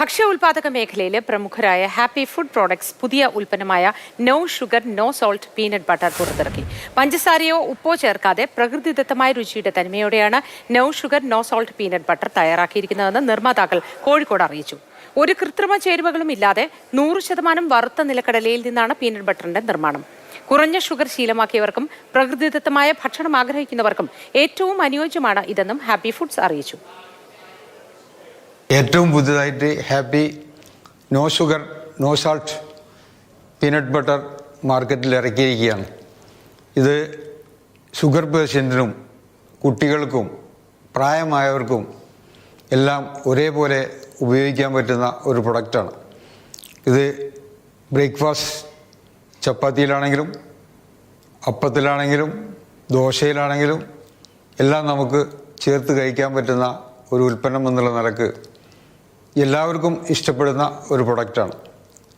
ഭക്ഷ്യ ഉൽപാദക മേഖലയിലെ പ്രമുഖരായ ഹാപ്പി ഫുഡ് പ്രോഡക്ട്സ് പുതിയ ഉൽപ്പന്നമായ no sugar no salt peanut butter പുറത്തിറക്കി. പഞ്ചസാരയോ ഉപ്പോ ചേർക്കാതെ പ്രകൃതിദത്തമായ രുചിയുടെ തനിമയോടെയാണ് no sugar no salt peanut butter തയ്യാറാക്കിയിരിക്കുന്നതെന്ന് നിർമ്മാതാക്കൾ കോഴിക്കോട് അറിയിച്ചു. ഒരു കൃത്രിമ ചേരുവകളും ഇല്ലാതെ നൂറ് ശതമാനം വറുത്ത നിലക്കടലയിൽ നിന്നാണ് പീനട്ട് ബട്ടറിന്റെ നിർമ്മാണം. കുറഞ്ഞ ഷുഗർ ശീലമാക്കിയവർക്കും പ്രകൃതിദത്തമായ ഭക്ഷണം ആഗ്രഹിക്കുന്നവർക്കും ഏറ്റവും അനുയോജ്യമാണ് ഇതെന്നും ഹാപ്പി ഫുഡ്സ് അറിയിച്ചു. ഏറ്റവും പുതിയതായിട്ട് happy no sugar no salt peanut butter മാർക്കറ്റിൽ ഇറക്കിയിരിക്കുകയാണ്. ഇത് ഷുഗർ പേഷ്യന്റിനും കുട്ടികൾക്കും പ്രായമായവർക്കും എല്ലാം ഒരേപോലെ ഉപയോഗിക്കാൻ പറ്റുന്ന ഒരു പ്രൊഡക്റ്റാണ്. ഇത് ബ്രേക്ക്ഫാസ്റ്റ് ചപ്പാത്തിയിലാണെങ്കിലും അപ്പത്തിലാണെങ്കിലും ദോശയിലാണെങ്കിലും എല്ലാം നമുക്ക് ചേർത്ത് കഴിക്കാൻ പറ്റുന്ന ഒരു ഉൽപ്പന്നം എന്നുള്ള നിലയ്ക്ക് എല്ലാവർക്കും ഇഷ്ടപ്പെടുന്ന ഒരു പ്രൊഡക്റ്റാണ്